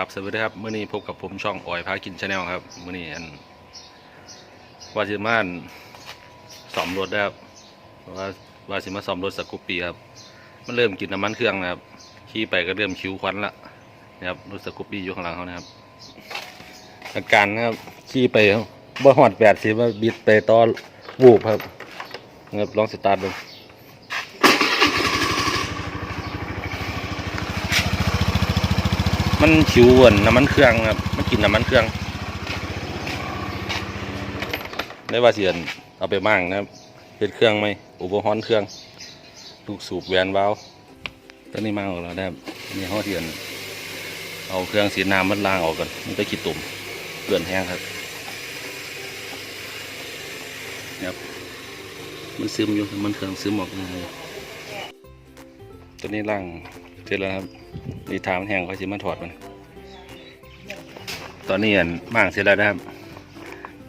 กับสวัสดีครับเมื่อนี้พบกับผมช่องอ่อยพากินชาแนลครับเมื่อนี้อันวาสิมานซ่อมรถนะครับว่าวาสิมาซ่อมรถสกูปปี้ครับมันเริ่มกินน้ำมันเครื่องนะครับขี่ไปก็เริ่มคิ้วควันละนะครับรถสกูปปี้อยู่ข้างหลังเขานะครับ อาการนะครับขี่ไปบ่หอดแปดสิบว่าบิดไปต่อวูบครับนะครับลองสตาร์ทดู มันชิวเวนน้ำมันเครื่องครับมันกินน้ำมันเครื่องได้ว่าเสียนเอาไปมั่งนะครับเป็นเครื่องไหมอุปกรณ์เครื่องลูกสูบแวนวาล์วตอนนี้มาออกแล้วนะครับนี่ห้อเทียนเอาเครื่องสีน้ำมันล้างออกก่อนมันจะขีดตุ่มเกลื่อนแห้งครับนะครับมันซึมอยู่มันเครื่องซึมออกง่ายตัวนี้ล่าง สร็จแล้วครับนี่ทามันแห้งเขาสิมาถอดมัน ตอนนี้อันม่างเสร็จแล้วนะครับ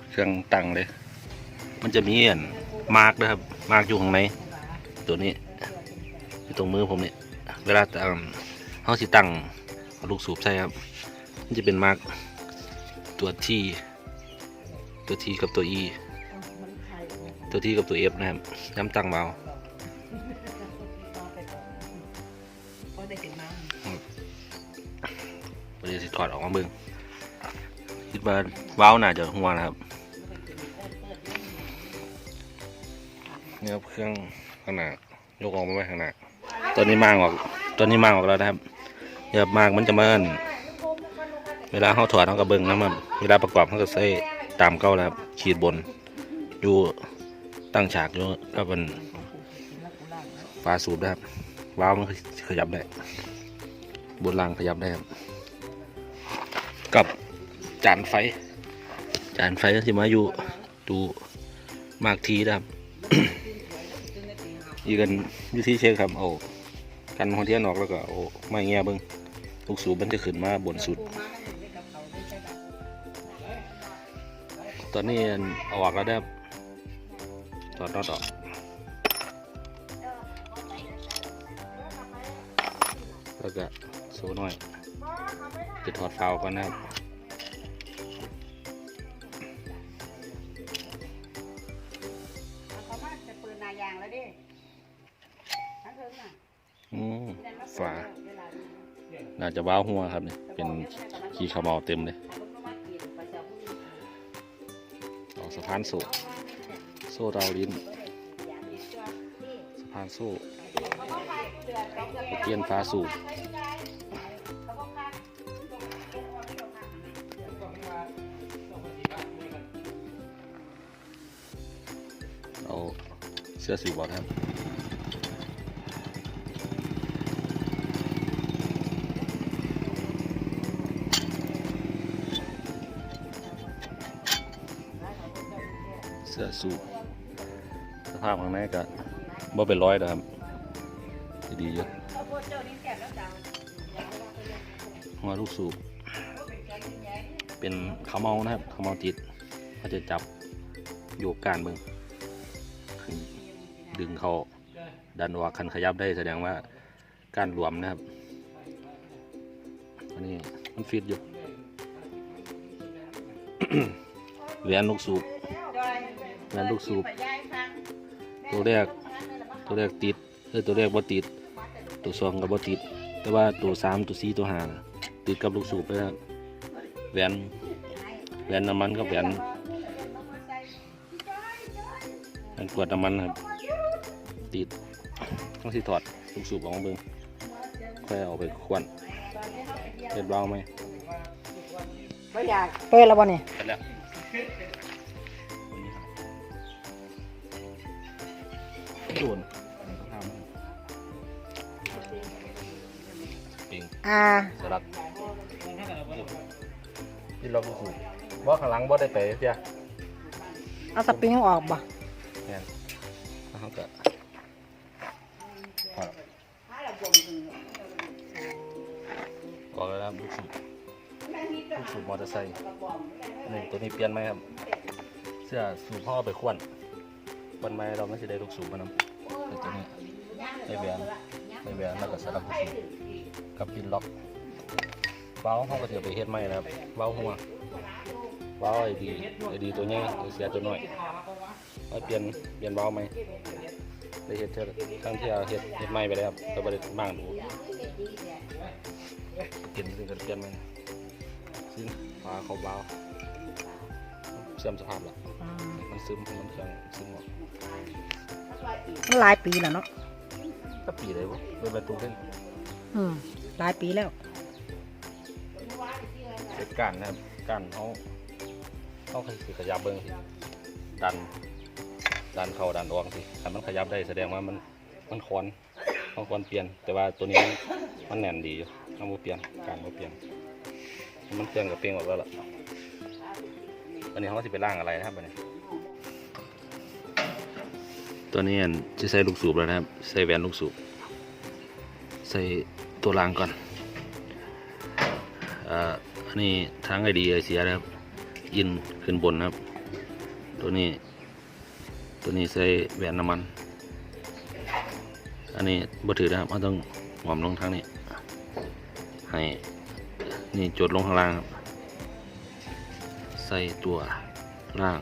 เครื่องตั้งเลย มันจะมีอันมาร์กนะครับ มาร์กอยู่ข้างในตัวนี้อยู่ตรงมือผมเนี่ยเวลาตั้งเขาสิตั้งเอาลูกสูบใช่ครับ มันจะเป็นมาร์กตัวที่ตัวทีกับตัว E ตัวทีกับตัว F นะครับย้ำตั้งเบา อดออกมาเบิ่งคิดว่าว้าวน่าจะหัวนะครับเนี่ยครับเครื่องข้างหน้ายกออกมาไว้ข้างหน้าตอนนี้มางออกตอนนี้มางออกแล้วนะครับเดี๋ยวมางมันจะมาอั่นเวลาเขาถอดเขากระเบิงนะครับเวลาประกอบเขาก็ใส่ตามเก้าแล้วครับขีดบนอยู่ตั้งฉากอยู่ก็เป็นฝาสูบนะครับว้าวมันขยับได้บนรางขยับได้ครับ กับจานไฟ จานไฟก็สิมาอยู่ดูมากทีนะครับอีกันวิธีเช็คครับเอากันหัวเทียนออกแล้วก็เอาไม้แง่เบิ้งลูกสูบมันจะขึ้นมาบนสุด ตอนนี้เอาออกแล้วได้ครับถอดน็อตออกแล้วก็โซ่น้อย จะถอดฟาวก่อนนะครับ เขามาจะปืนนายางแล้วดิทั้งเทิงน่ะอืมเดี๋ยวมาฝาเวลานี้น่าจะว้าวหัวครับเนี่ยเป็นขี้ขาวเมาเต็มเลยผมก็มากินประจำผู้หญิงเอาสะพานโซ่โซ่ดาวลิ้นสะพานโซ่เกียนฟ้าสูบ เสื้อสีบอลครับเสื้อสูบสภาพข้างในก็บ่เป็นร้อยนะครับ ดีๆอยู่หัวลูกสูบเป็นขาวเมานะครับขาวเมาติดเขาจะจับโยกการเบิง ดึงเขาดันออกคันขยับได้แสดงว่าการรวมนะครับ อันนี้มันฟิตอยู่แหวนลูกสูบแหวนลูกสูบตัวแรกตัวแรกติดเออตัวแรกบ่ติด ตัวสองก็บ่ติด แต่ว่าตัวสามตัวสี่ตัวห้าติดกับลูกสูบไปแล้วแหวนแหวนน้ำมันกับแหวนแหวนขวดน้ำมันครับ ติดต้องสิถอดลูกสูบออกมาเบิ่งค่อยเอาไปควนเปิดเบาไหมไม่อยากเปิดแล้วบ่เนี่ยเปิดแล้วโดนปิงอ่าสลัดที่เราดูบ่ข้างหลังบ่ได้ไปเพียเอาสปริงออกบ่แม่นแล้วเขาก็ สูบมอเตอร์ไซค์นี่ตัวนี้เปลี่ยนไหมครับ เสื้อสูบพ่อไปควนควนไหมเราไม่ใช่ได้ลูกสูบมานำแต่ตัวนี้ไม่แหวนไม่แหวนแล้วก็สลับสูบกับพินล็อกเว้าเขาก็จะไปเฮ็ดใหมนะครับเว้าหัวเว้าไอ้ดีไอ้ดีตัวใหญ่ไอ้เสียตัวน้อยมาเปลี่ยนเปลี่ยนเว้าใหมได้เฮ็ดเท่าทั้งที่เอาเฮ็ดเฮ็ดใหม่ไปแล้วครับแต่บ่ได้บ้างดูเปลี่ยนซึ่งกันเปลี่ยนใหม ซึ่งฟ้าเขาเว้าเสื่อมสภาพแล้วอืมมันซึมมันเครื่องซึมหมดมันหลายปีแล้วเนาะก็ปีเลยวะเป็นประตูขึ้นอืมหลายปีแล้วเป็นก้านนะครับก้านเขาเขาคือขยับเบิ้งสิดัน ดันเข้าดันออกสิถ้ามันขยับได้แสดงว่ามันมันคอนต้องควรเปลี่ยน แต่ว่าตัวนี้มันมันแน่นดีอยู่ต้องบ่เปลี่ยนการบ่เปลี่ยน มันเครื่องกับเปียนออกแล้วล่ะวันนี้เขาก็จะไปล่างอะไรนะครับวันนี้ตัวนี้จะใส่ลูกสูบแล้วนะครับ ใส่แหวนลูกสูบ ใส่ตัวรางก่อนอ่ออันนี้ทางไอดีไอเสียนะครับยินขึ้นบนนะครับ ตัวนี้ ตัวนี้ใส่แหวนน้ำมัน อันนี้บ่ถือนะครับเราต้องหอมลงทางนี้ให้ นี่จดลงข้างล่างครับ ใส่ตัวล่าง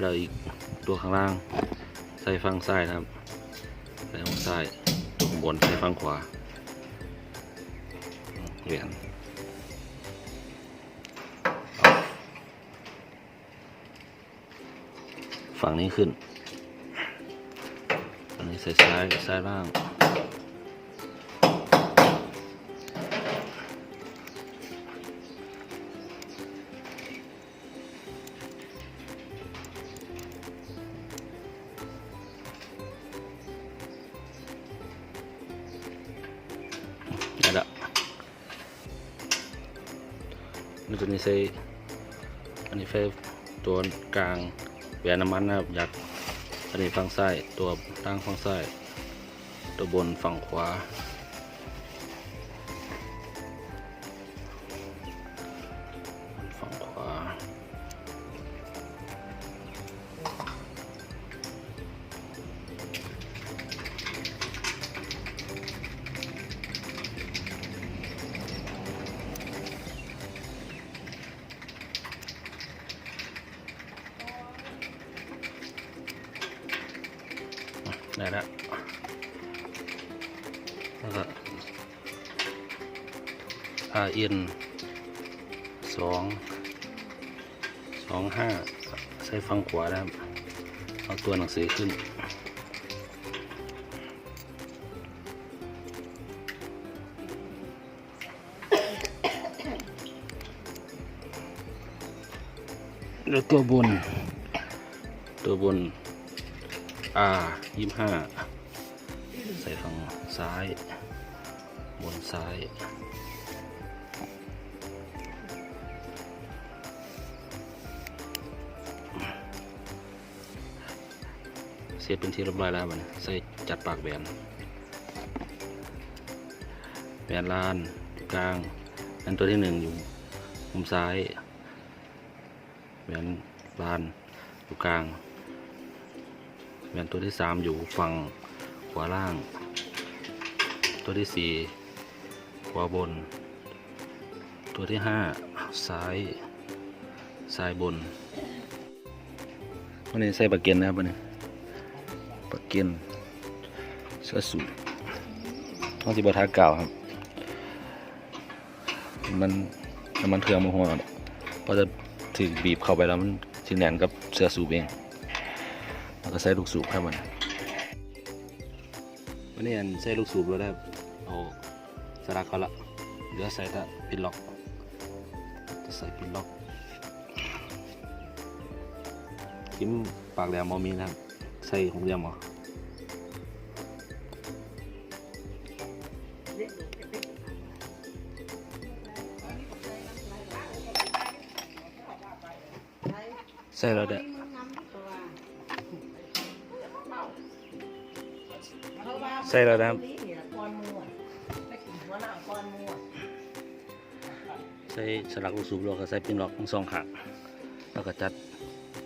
แล้วอีกตัวข้างล่าง ใส่ฝั่งซ้ายนะครับ ใส่ฝั่งซ้ายตัวข้างบนใส่ฝั่งขวาเหรียญฝั่งนี้ขึ้น ใส่ซ้ายซ้ายล่างได้ละมันจะมีใส่อันนี้ไฟตัวกลางแหวนน้ำมันนะครับอยาก อันนี้ฝั่งซ้ายตัวล่างฝั่งซ้ายตัวบนฝั่งขวา พาอินสองสองห้าใส่ฟังขวานะครับ เอาตัวหนังสือขึ้น แล้วตัวบน ตัวบนอ่ายี่ห้าใส่ฝั่งซ้าย บนซ้าย ร็จเป็นที่เรียบร้อยแล้วมันใส่จัดปากแบนแบนลานกลางอันตัวที่หนึ่งอยู่มุมซ้ายแบนลานอยู่กลางแหวนตัวที่สามอยู่ฝั่งขวาล่าง ตัวที่สี่ขวาบน ตัวที่ห้าซ้ายซ้ายบนวันนี้ใส่ปากเกียนนะครับวันนี้ เกนเสื้อสูทต้องสิบทาเก่าครับ มันน้ำมันเครื่องมันหัวเพราะจะถือบีบเข้าไปแล้วมันสิแนนกับเสื้อสูบเองแล้วก็ใส่ลูกสูบครับมันวันนี้อันใส่ลูกสูบแล้วได้เอาสลักเขาละเหลือใส่แต่ปิดล็อก จะใส่ปิดล็อกกิ้มปากแหลมมอมีนะครับ ใส่หกเหลี่ยมหรอ ส่แล้วเด้อใส่แล้วนะครับใส่สลักลูกสูบแล้วก็ใส่ปินล็อกทั้งสองขางแล้วก็จัด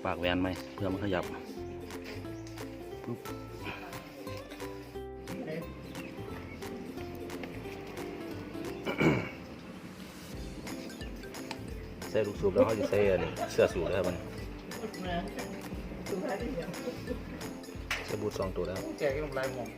ปากแหวนไหมเพื่อมันขยับปุ๊บใส่ลูกสูบแล้วเขาจะใส่อันนี้เสื้อสูบแล้วมัน ส่บูทสองตัวแล้วแจกลงลายมอง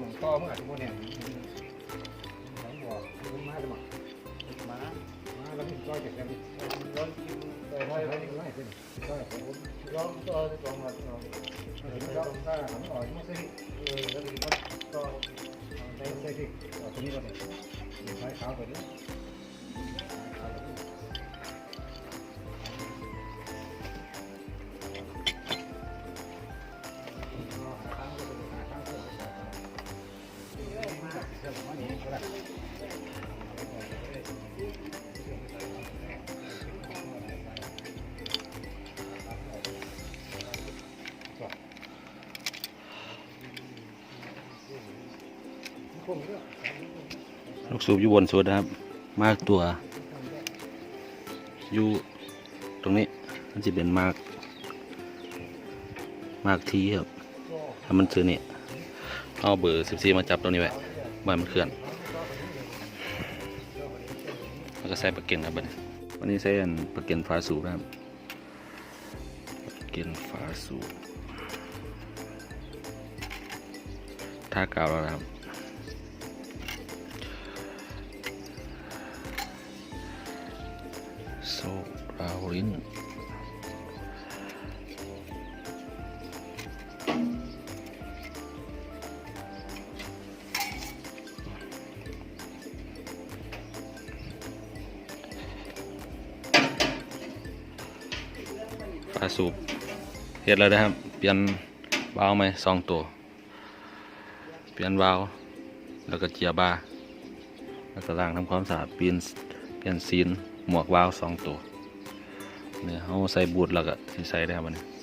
หมองต้อมันอาจจะโมเนี่ยหลังบ่อมันมาจะมามามาแล้วมันก็จะแข็งร้อนกินไปให้ให้ให้ขึ้นก็ผมร้อนต่อที่กองมาเราเราถ้าทำอ่อยมันใส่เออแล้วก็ก็ใส่ใส่ที่ตัวนี้ก็ได้ใช้ขาวไปด้วยขาวไปด้วย ลูกสูบอยู่บนสุดนะครับ มากตัว อยู่ตรงนี้มันจะเป็นมาก มากทีครับ ถ้ามันซื้อเนี่ยเอาเบอร์สิบสี่มาจับตรงนี้ไว้ไว้มันเคลื่อน แล้วก็ใส่ปลาเก็นครับบันี้วันนี้ใส่ปลาเก็นฟ้าสูบนะครับปลาเก็นฟ้าสูบท่ากาวแล้วนะครับ ซราลินปลาสูบเฮ็ดแล้วนะครับ เปลี่ยนวาล์วไหมสองตัว เปลี่ยนวาล์วแล้วก็เจียบาแล้วก็ล้างทำความสะอาดเปลี่ยนเปลี่ยนซีนหมวกวาล์วสองตัว เนี่ยเขาใส่บูดแล้วก็ใส่ได้ครับอันนี้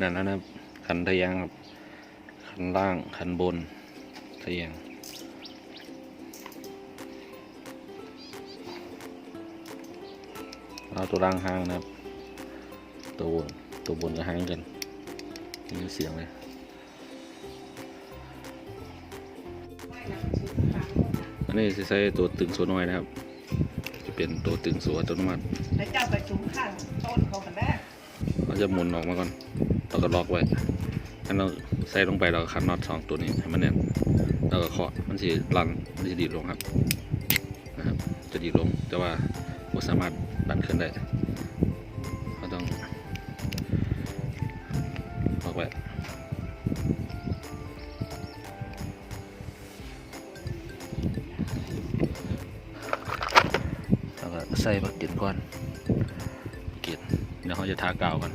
นั่นแล้วนะครับขันทะแยงครับขันล่างขันบนทะแยงเอาตัวล่างห้างนะครับ ตัวบนตัวบนก็ห้างกันมีเสียงเลยอันนี้จะใช้ตัวตึงโซน้อยนะครับ จะเป็นตัวตึงโซอัตโนมัติแล้วเจ้าไปจุ้มข้างต้นเขากันแรกเราจะหมุนออกมาก่อน เราก็ล็อกไว้ถ้เราใส่ลงไปเราก็คันน็อตสองตัวนี้ให้มันแน่นแล้วก็เคาะมันจะรันมันจะดีดลงครับนะครับ จะดีดลงแต่ว่าไม่สามารถดันขึ้นได้เราต้องล็อกไว้แล้วก็ใส่บักเก็ตก่อนเก็ตเดี๋ยวเขาจะทากาวกัน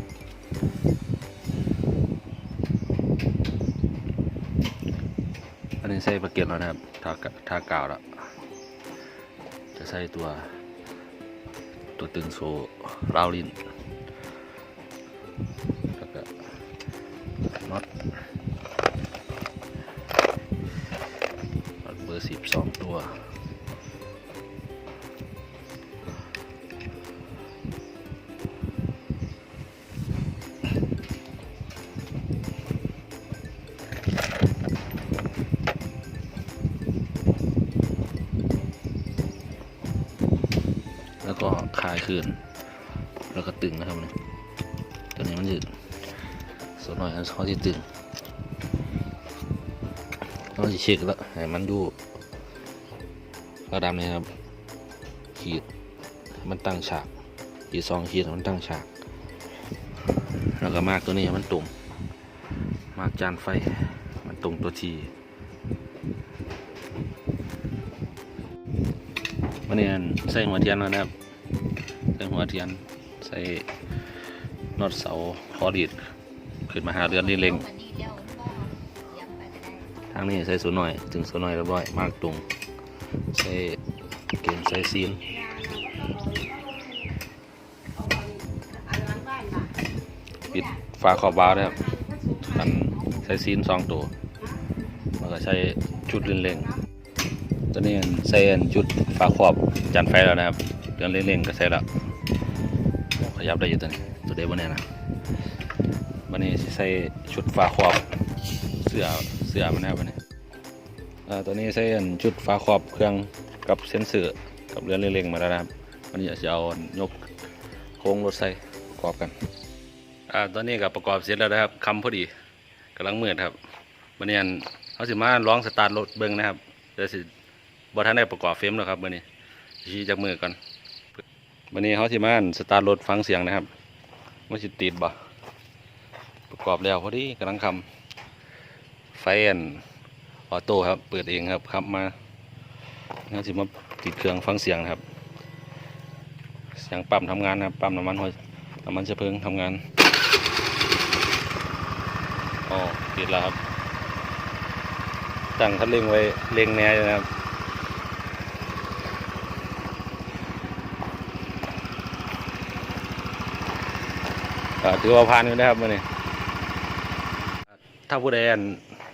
นี้ใส่ปากเก็ตแล้วนะครับทากทากาวแล้ว จะใส่ตัว ตัวตึงโซ่ราวลิน คืน แล้วก็ตึงนะครับเนี่ยตัวนี้มันจะส่วนหน่อยอันเขาที่ตึงเราจะเช็คแล้วให้มันดูกระดับนี้ครับ ขีดมันตั้งฉากขีดสองขีดมันตั้งฉาก แล้วก็มากตัวนี้มันตรงมมากจานไฟมันตรงตัวทีวันเนี้ใส่หัวเทียนแล้วนะครับ ใส่หัวเทียนใส่น็อตเสาคอดีดขึ้นมาหาเรือนนี่เล็งทางนี้ใส่สูนหน่อยถึงสูนหน่อยเรียบร้อยมากตรงใส่เกมใส่ซีนปิดฝาขอบบาร์นะครับอันใส่ซีนสองตัวแล้วก็ใช้ชุดเร่งๆตัวนี้ใส่จุดฝาขอบจันไฟแล้วนะครับเดือนเร่งๆก็ใส่แล้ว ยับได้อยู่ตัวนี้ตัวเดียวบนนี้นะวันนี้ใส่ชุดฝาขอบเสื้อเสื้อมันนะครับวันนี้อ่าตัวนี้ใส่ชุดฝาขอบเครื่องกับเซ็นเซอร์กับเรือนเร่งๆมาแล้วนะครับวันนี้จะเอายกโค้งรถใส่ประกอบกันอ่าตอนนี้ก็ประกอบเสร็จแล้วนะครับคำพอดีกำลังมืดครับวันนี้เขาสิมาร้องสตาร์ทรถเบิ้งนะครับเดี๋ยวสิบ่ทันได้ประกอบเฟรมแล้วครับมื้อนี้ชี้จากมือก่อน มื้อนี้เขาสิมานสตาร์ทรถฟังเสียงนะครับมันสิติดบ่ประกอบแล้วพอดีกำลังคำไฟอันออโต้ครับ เปิดเองครับขับมาเขาสิมาติดเครื่องฟังเสียงนะครับ เสียงปั๊มทำงานนะครับปั๊มน้ำมันหัวน้ำมันเชื้อเพลิงทำงานอ๋อติดแล้วครับตั้งคันเร่งไว้เร่งแน่นะครับ ก็ถือว่าผ่านอยู่นะครับมื่อนี้ถ้าผู้ใด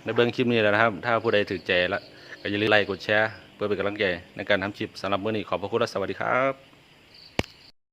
ในเบื้องคลิปนี้แล้วนะครับ ถ้าผู้ใดถือใจแล้วก็อย่าลืมไลค์กดแชร์เพื่อเป็นกำลังใจในการทำคลิปสำหรับมื่อนี้ขอบพระคุณและสวัสดีครับ